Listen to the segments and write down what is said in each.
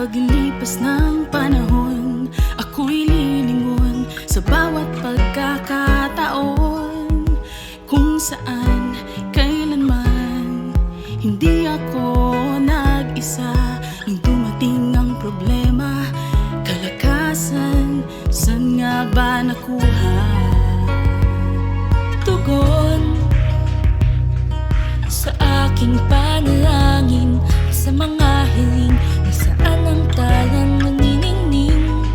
paglipas ng panahon Ako'y lilingon sa bawat pagkakataon. Kung saan, kailanman Hindi ako nag-isa. Nung dumating ang problema Kalakasan, saan nga ba nakuha? Tugon sa aking panalangin Sa mga hiling na saan ang talang naniningning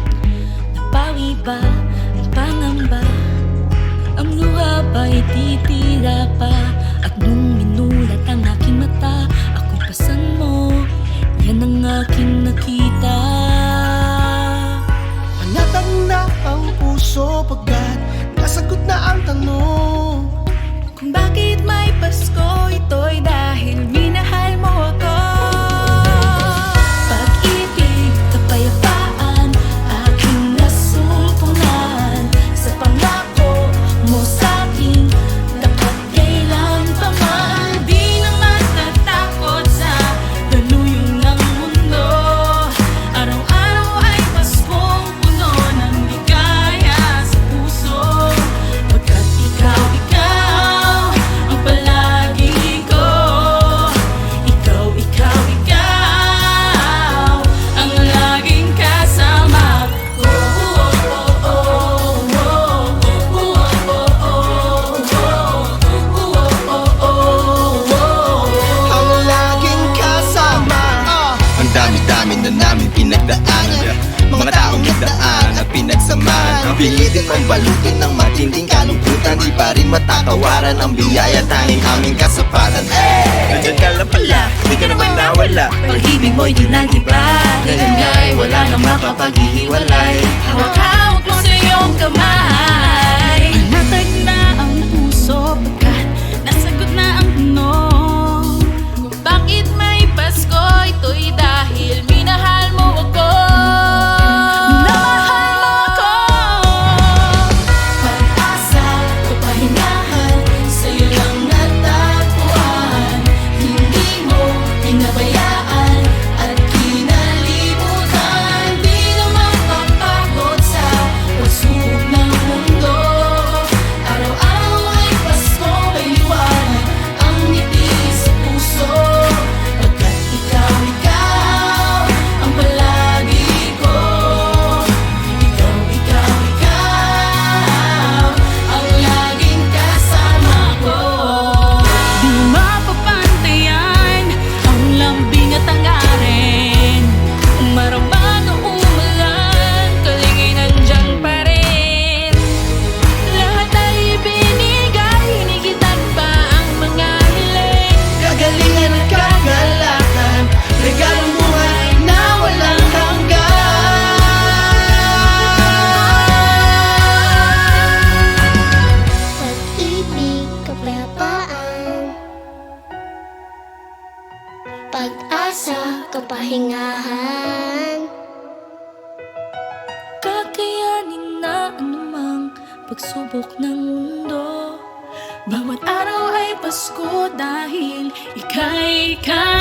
Napawi ba ang pangamba? Ang luha ba'y titira pa? At nung minulat ang aking mata Ako'y pasan mo Yan ang aking nakita Panatag na ang puso pagkat nasagot na ang tanong dami-dami na namin pinagdaanan. Mga taong nagdaan at pinagsamahan. Ang pilitin mong balutin ng matinding kalungkutan. Di pa rin matatawaran ang biyaya Tanging aming kasapatan Nandiyan ka lang pala, di ka naman nawala. Pag-ibig mo'y di nagiba Ganun nga'y wala nang makapaghihiwalay Hawak-hawak mo sa iyong kamay Pag-asa, kapahingahan Kakayanin na anumang pagsubok ng mundo. Bawat araw ay Pasko dahil ika'y kasama